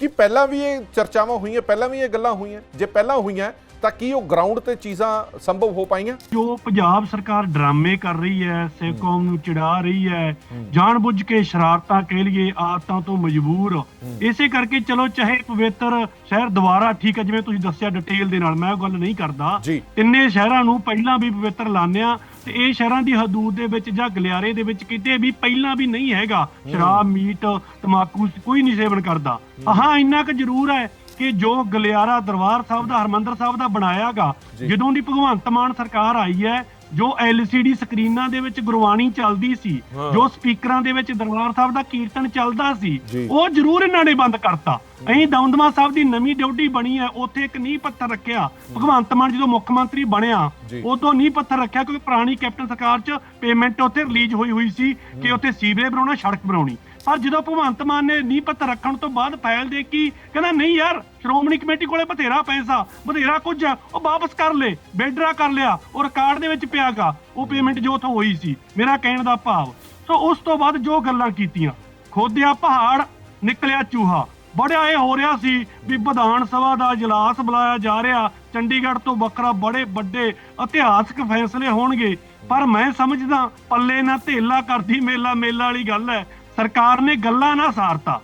ਕੀ ਪਹਿਲਾਂ ਵੀ ਇਹ ਚਰਚਾਵਾਂ ਹੋਈਆਂ ਪਹਿਲਾਂ ਵੀ ਇਹ ਗੱਲਾਂ ਹੋਈਆਂ। ਜੇ ਪਹਿਲਾਂ ਹੋਈਆਂ ਤਾਂ ਕੀ ਉਹ ਗਰਾਊਂਡ ਤੇ ਚੀਜ਼ਾਂ ਸੰਭਵ ਹੋ ਪਾਈਆਂ? ਜੋ ਪੰਜਾਬ ਸਰਕਾਰ ਡਰਾਮੇ ਕਰ ਰਹੀ ਹੈ ਸਿੱਖ ਕੌਮ ਨੂੰ ਚਿੜਾ ਰਹੀ ਹੈ ਜਾਣਬੁੱਝ ਕੇ ਸ਼ਰਾਰਤਾਂ ਕਹਿ ਲਈਏ ਆਦਤਾਂ ਤੋਂ ਮਜਬੂਰ। ਇਸੇ ਕਰਕੇ ਚਲੋ ਚਾਹੇ ਪਵਿੱਤਰ ਸ਼ਹਿਰ ਦੁਬਾਰਾ ਠੀਕ ਹੈ ਜਿਵੇਂ ਤੁਸੀਂ ਦੱਸਿਆ ਡਿਟੇਲ ਦੇ ਨਾਲ ਮੈਂ ਉਹ ਗੱਲ ਨਹੀਂ ਕਰਦਾ। ਤਿੰਨੇ ਸ਼ਹਿਰਾਂ ਨੂੰ ਪਹਿਲਾਂ ਵੀ ਪਵਿੱਤਰ ਲਾਣਿਆ ਤੇ ਇਹ ਸ਼ਹਿਰਾਂ ਦੀ ਹਦੂਦ ਦੇ ਵਿੱਚ ਜਾਂ ਗਲਿਆਰੇ ਦੇ ਵਿੱਚ ਕਿਤੇ ਵੀ ਪਹਿਲਾਂ ਵੀ ਨਹੀਂ ਹੈਗਾ। ਸ਼ਰਾਬ ਮੀਟ ਤਮਾਕੂ ਕੋਈ ਨਹੀਂ ਸੇਵਨ ਕਰਦਾ। ਹਾਂ। ਇੰਨਾ ਕੁ ਜ਼ਰੂਰ ਹੈ ਕਿ ਜੋ ਗਲਿਆਰਾ ਦਰਬਾਰ ਸਾਹਿਬ ਦਾ ਹਰਮੰਦਰ ਸਾਹਿਬ ਦਾ ਬਣਾਇਆਗਾ ਜਦੋਂ ਦੀ ਭਗਵੰਤ ਮਾਨ ਸਰਕਾਰ ਆਈ ਹੈ ਜੋ LCD ਸਕਰੀਨਾਂ ਦੇ ਵਿੱਚ ਗੁਰਬਾਣੀ ਚੱਲਦੀ ਸੀ। ਜੋ ਸਪੀਕਰਾਂ ਦੇ ਵਿੱਚ ਦਰਬਾਰ ਸਾਹਿਬ ਦਾ ਕੀਰਤਨ ਚੱਲਦਾ ਸੀ। ਉਹ ਜ਼ਰੂਰ ਇਹਨਾਂ ਨੇ ਬੰਦ ਕਰਤਾ। ਅਸੀਂ ਦਮਦਮਾ ਸਾਹਿਬ ਦੀ ਨਵੀਂ ਡਿਊਟੀ ਬਣੀ ਹੈ ਉੱਥੇ ਇੱਕ ਨੀਂਹ ਪੱਥਰ ਰੱਖਿਆ। ਭਗਵੰਤ ਮਾਨ ਜਦੋਂ ਮੁੱਖ ਮੰਤਰੀ ਬਣਿਆ। ਉਦੋਂ ਨੀਂਹ ਪੱਥਰ ਰੱਖਿਆ ਕਿਉਂਕਿ ਪੁਰਾਣੀ ਕੈਪਟਨ ਸਰਕਾਰ 'ਚ ਪੇਮੈਂਟ ਉੱਥੇ ਰਿਲੀਜ਼ ਹੋਈ ਹੋਈ ਸੀ ਕਿ ਉੱਥੇ ਸੀਵਰੇਜ ਬਣਾਉਣਾ ਸੜਕ ਬਣਾਉਣੀ। ਪਰ ਜਦੋਂ ਭਗਵੰਤ ਮਾਨ ਨੇ ਨੀਂਹ ਪੱਥਰ ਰੱਖਣ ਤੋਂ ਬਾਅਦ ਫਾਈਲ ਦੇਖੀ ਕਹਿੰਦਾ ਨਹੀਂ ਯਾਰ ਸ਼੍ਰੋਮਣੀ ਕਮੇਟੀ ਕੋਲੇ ਬਥੇਰਾ ਪੈਸਾ ਬਥੇਰਾ ਕੁਝ ਆ ਉਹ ਵਾਪਸ ਕਰ ਲੈ ਬੇਡਰਾ ਕਰ ਲਿਆ ਉਹ ਰਿਕਾਰਡ ਦੇ ਵਿੱਚ ਪਿਆਗਾ ਉਹ ਪੇਮੈਂਟ ਜੋ ਉੱਥੋਂ ਹੋਈ ਸੀ ਮੇਰਾ ਕਹਿਣ ਦਾ ਭਾਵ। ਸੋ ਉਸ ਤੋਂ ਬਾਅਦ ਜੋ ਗੱਲਾਂ ਕੀਤੀਆਂ ਖੋਦਿਆ ਪਹਾੜ ਨਿਕਲਿਆ ਚੂਹਾ। ਬੜਿਆ ਇਹ ਹੋ ਰਿਹਾ ਸੀ ਵੀ ਵਿਧਾਨ ਸਭਾ ਦਾ ਇਜਲਾਸ ਬੁਲਾਇਆ ਜਾ ਰਿਹਾ। ਚੰਡੀਗੜ੍ਹ ਤੋਂ ਵੱਖਰਾ ਬੜੇ ਵੱਡੇ ਇਤਿਹਾਸਕ ਫੈਸਲੇ ਹੋਣਗੇ। ਪਰ ਮੈਂ ਸਮਝਦਾ, ਪੱਲੇ ਨਾ ਧੇਲਾ ਕਰਦੀ ਮੇਲਾ ਮੇਲਾ ਵਾਲੀ ਗੱਲ ਹੈ। ਸਰਕਾਰ ਨੇ ਗੱਲਾਂ ਨਾ ਸਾਰਤਾ।